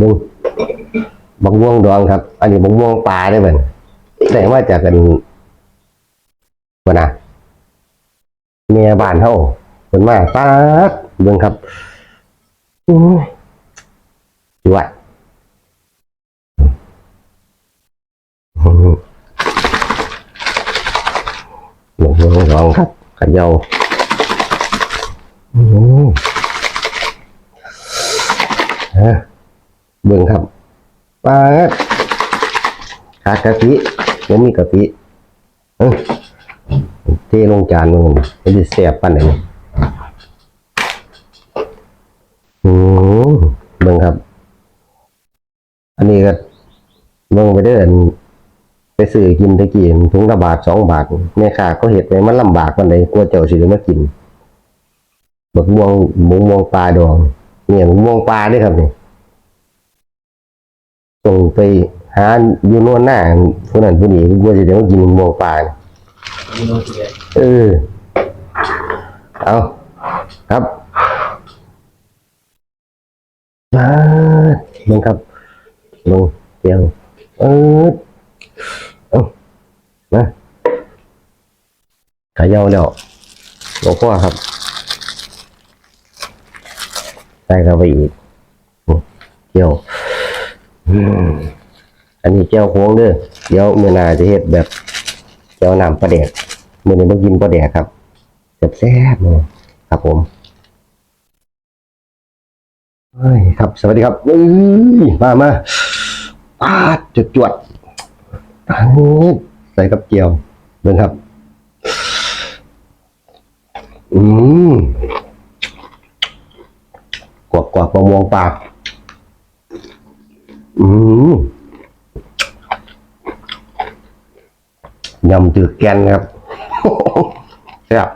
มึงบักม่วงดองครับ อันนี้บักม่วงปลาได้เหมือนแต่ว่าจะเป็นวะนนะเมียบ้านเฮาเป็นมาป้าดเบิ่งครับอู้ยจวดหือบักม่วงดองครับขันเยาอือฮะ เบิ่งครับป้าขาดกะทิแล้วมีกะทิเออเทลงจานมึงมันจะแซ่บปานไหนนี่อืมเบิ่งครับ อันนี้ก็เบิ่งไปเด้ออันไปซื้อกินตะกี้ถุงละบาทสองบาทแม่ค้าก็เห็ดไว้มันลำบากปานใดกลัวเจ้าสิได้มากินบักม่วงหมูม่วงปลาดองเนี่ยหมูม่วงปลาด้วยครับเนี่ย ส่งไปหาอยู่โน่นหน้าผู้นั้นผู้นี้กลัวสิได้มากินหมวกป่าเนี่ยเลยเออ เอาครับมาลงครับลงเตียงเออเอามาขายาวแล้วหลวงพ่อครับใส่เข้าไปอีกเจียว อันนี้เจียวโค้งเด้อเดี๋ยวเมื่อหนาจะเฮ็ดแบบเจียวน้ำปลาแดกมื่อนี้มากินปลาแดกครับแซ่บๆเลยครับผมเฮ้ยครับ สวัสดีครับเอ้ยมามาปาดจุดจวดๆใส่กับเกี๊ยวเบิ่งครับ อืมกวกกวกมะม่วงปาก อืมยำจืดแกนครับแซ่บ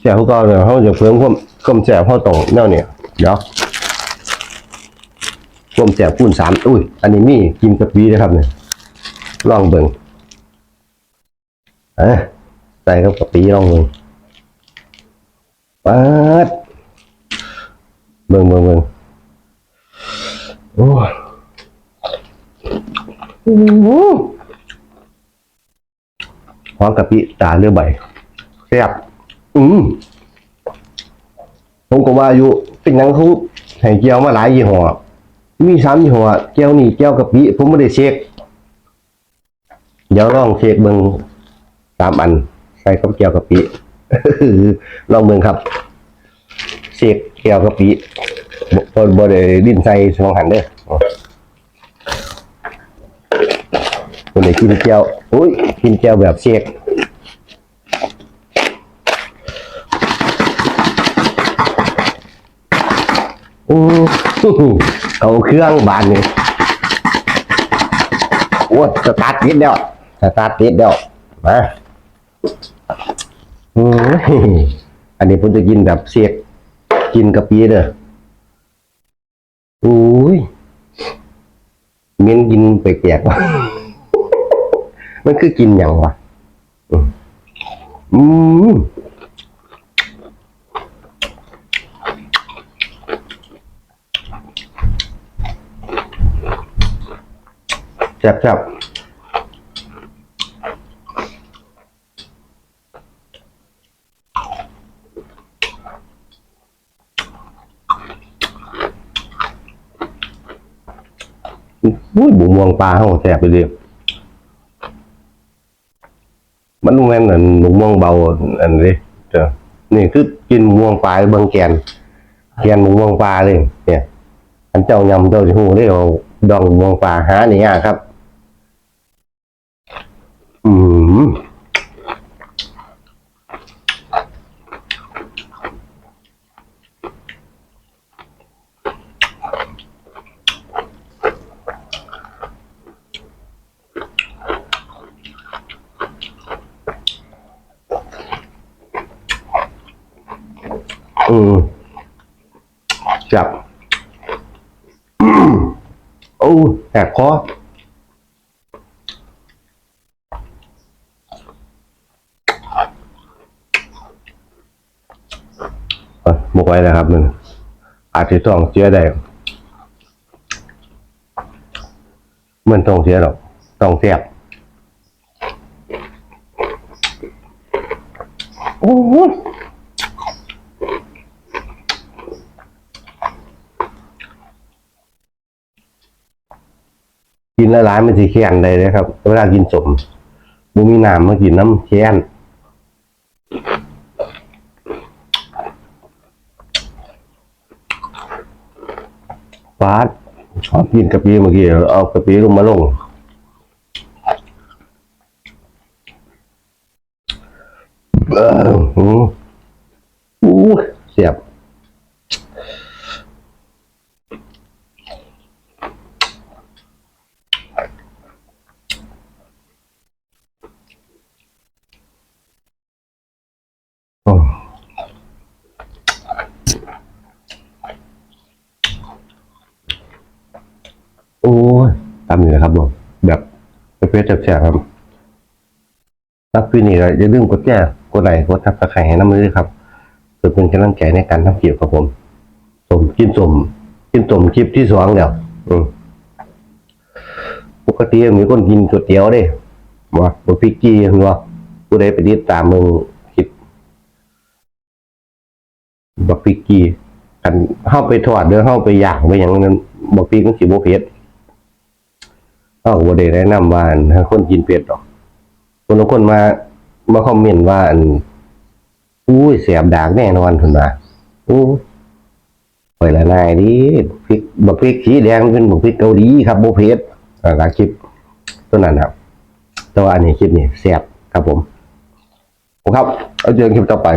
แซ่บเขาก็เนี่ยเขาจะเพิ่มความความแซ่บเขาตรงแนวเนี่ยเดี๋ยวความแซ่บคูณสามอุ้ย อันนี้มีกินกะปินะครับเนี่ยลองเบิ่งเอ้ยใส่กับกะปิลองเบิ่งปัดเบิ่งเบิ่งเบิ่ง โอ้ยอื้อหือหอมกะปิตาเรือใบแซ่บอืมผมก็ว่าอยู่เป็นหยังเขาให้เจียวมาหลายยี่ห้อมีสามยี่ห้อเจียวนี่เจียวกะปิผมไม่ได้เช็คเดี๋ยวลองเช็คเบิ่งสามอัน ใส่กับเจียวกะปิลองเบิ่งครับเช็คเจียวกะปิ บ่บ่บ่ได้ดิ้นใส่สองหันเด้อคนได้กินเจียวอุ้ยกินเจียวแบบเช็คอืมเอาเครื่องบานนี่โอ้สตาร์ทติดแล้วสตาร์ทติดแล้วมาอืมอันนี้ผมจะกินแบบเสียกกินกะปิเด้อยเมียนกินแปลกๆวะมันคือกินอย่างวะอืมอืมแซ่บแซ่บ อุ้ยบุม่วงปลาเฮาแซ่บไปเลยมันบ่แม่นอันบุม่วงเบาอันนี้เจ้านี่คือกินบุม่วงปลาเบิ่งแกนแกนบุม่วงปลาเลยเนี่ยอันเจ้ายำเจ้าสิฮู้เลยเอาดองบุม่วงปลาหานี่ยากครับ อืม อืมจับโอ้แสบคอเอ้ยบอกไว้นะครับมันออาจจะต้องเสียได้มันต้องเสียหรอกต้องเสียบโอ้ กินละลายๆมันสิแค้นได้เลยครับ เวลากินสมบ่มีน้ำมากินน้ำแค้นฟาดชอบกินกะปิเมื่อกี้เอากะปิลงมาลงเออเสียบโอ้ โอ้ย ตามนี้นะครับผมแบบเป๊ะๆแฉบๆครับรักพี่นี่ก็อย่าลืมกดแชร์กดไลค์กดทับตะไคร้ให้น้ำมือด้วยครับเพื่อเป็นกำลังใจในการทำคลิปครับผมสมกินสมกินสมคลิปที่สองแล้วอืมปกติมีคนกินก๋วยเตี๋ยวเด้ว่าบะพริกกี้เห็นว่าผู้ใดไปติดตามมึงคลิปบะพริกกี้กันเข้าไปทอดเด้อเข้าไปย่างไปอย่างนั้นบะพริกมันสิบ่เผ็ด เขาก็บ่ได้แนะนำว่าอันให้คนกินเป็ดหรอก คนบางคนมามาคอมเมนต์ว่าอันอุ้ยเสียบดากแน่นอนคุณว่าอู้ปล่อยละนายดิพริกบักพริกสีแดงเป็นบักพริกเกาหลีครับโบเพสอ่าคลิปตัวนั้นครับแต่ว่าอันนี้คลิปนี้เสียบครับผมผมครับ เอาเจอคลิปต่อไป